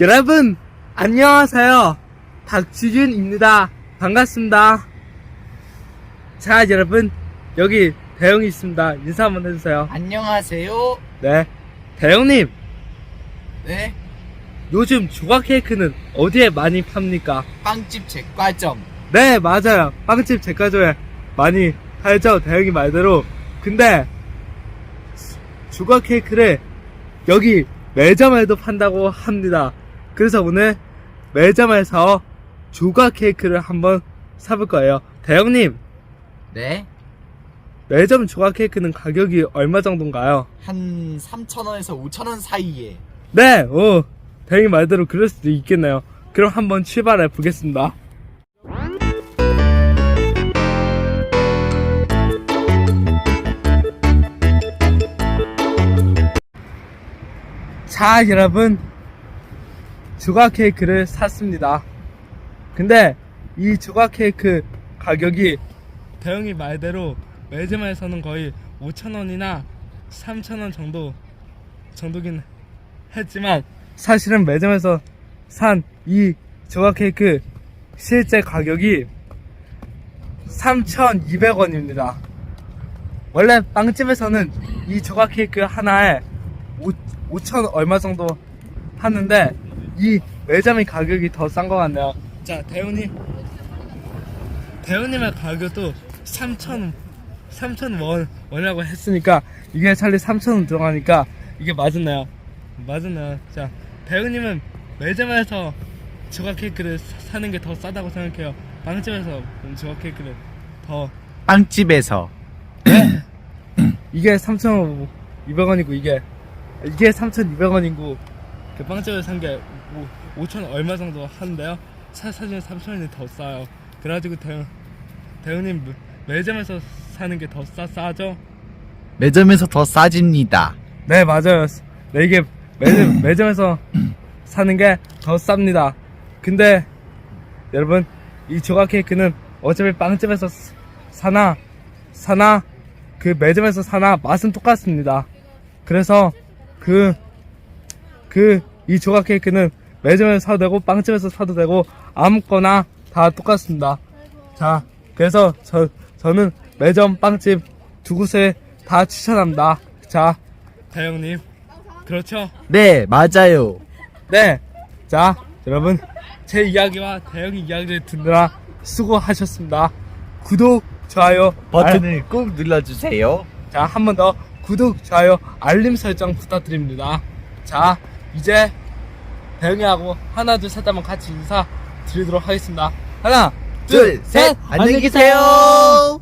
여러분, 안녕하세요. 박지준입니다. 반갑습니다. 자, 여러분, 여기 대영이 있습니다. 인사 한번 해주세요. 안녕하세요. 네. 대영님, 네, 요즘 조각 케이크는 어디에 많이 팝니까? 빵집 제과점. 네, 맞아요. 빵집 제과조에 많이 팔죠. 대영이 말대로. 근데, 조각 케이크를 여기 매점에도 판다고 합니다. 그래서 오늘 매점에서 조각 케이크를 한번 사볼 거예요. 대영님, 네, 매점 조각 케이크는 가격이 얼마 정도인가요? 한 3,000원에서 5,000원 사이에. 네, 오, 대영이 말대로 그럴 수도 있겠네요. 그럼 한번 출발해 보겠습니다. 자, 여러분. 조각 케이크를 샀습니다. 근데 이 조각 케이크 가격이 대영이 말대로 매점에서는 거의 5,000원이나 3,000원 정도 정도긴 했지만 사실은 매점에서 산 이 조각 케이크 실제 가격이 3,200원입니다. 원래 빵집에서는 이 조각 케이크 하나에 5, 5천 얼마 정도 하는데 이 매점의 가격이 더 싼 것 같네요. 자, 대우님. 대우님의 가격도 3천 3천 원 원이라고 했으니까 이게 차라리 3천 원 들어가니까 이게 맞았나요? 맞았나요? 자, 대우님은 매점에서 조각 케이크를 사- 사는 게 더 싸다고 생각해요. 빵집에서 조각 케이크를 더 빵집에서. 이게 3,200원이고 이게 이게 3,200원이고 그 빵집에서 산 게 5천 얼마 정도 하는데요. 사, 사실 3,000원이 더 싸요. 그래가지고 대우 대우님 매- 매점에서 사는 게 더 싸, 싸죠? 매점에서 더 싸집니다. 네 맞아요. 네 이게 매점 매점에서 사는 게 더 쌉니다. 근데 여러분 이 조각 케이크는 어차피 빵집에서 스- 사나 사나 그 매점에서 사나 맛은 똑같습니다. 그래서 그 그 이 조각 케이크는 매점에서 사도 되고 빵집에서 사도 되고 아무거나 다 똑같습니다. 자 그래서 저 저는 매점 빵집 두 곳에 다 추천합니다. 자 대영님 그렇죠? 네, 맞아요. 네. 자, 여러분. 제 이야기와 대영이 이야기를 듣느라 수고하셨습니다. 구독, 좋아요, 버튼을 꾹 눌러주세요. 알- 자, 한 번 더 구독, 좋아요, 알림 설정 부탁드립니다. 자, 이제 대영이하고 하나, 둘, 셋 한번 같이 인사 드리도록 하겠습니다. 하나, 둘, 셋, 안녕히 계세요.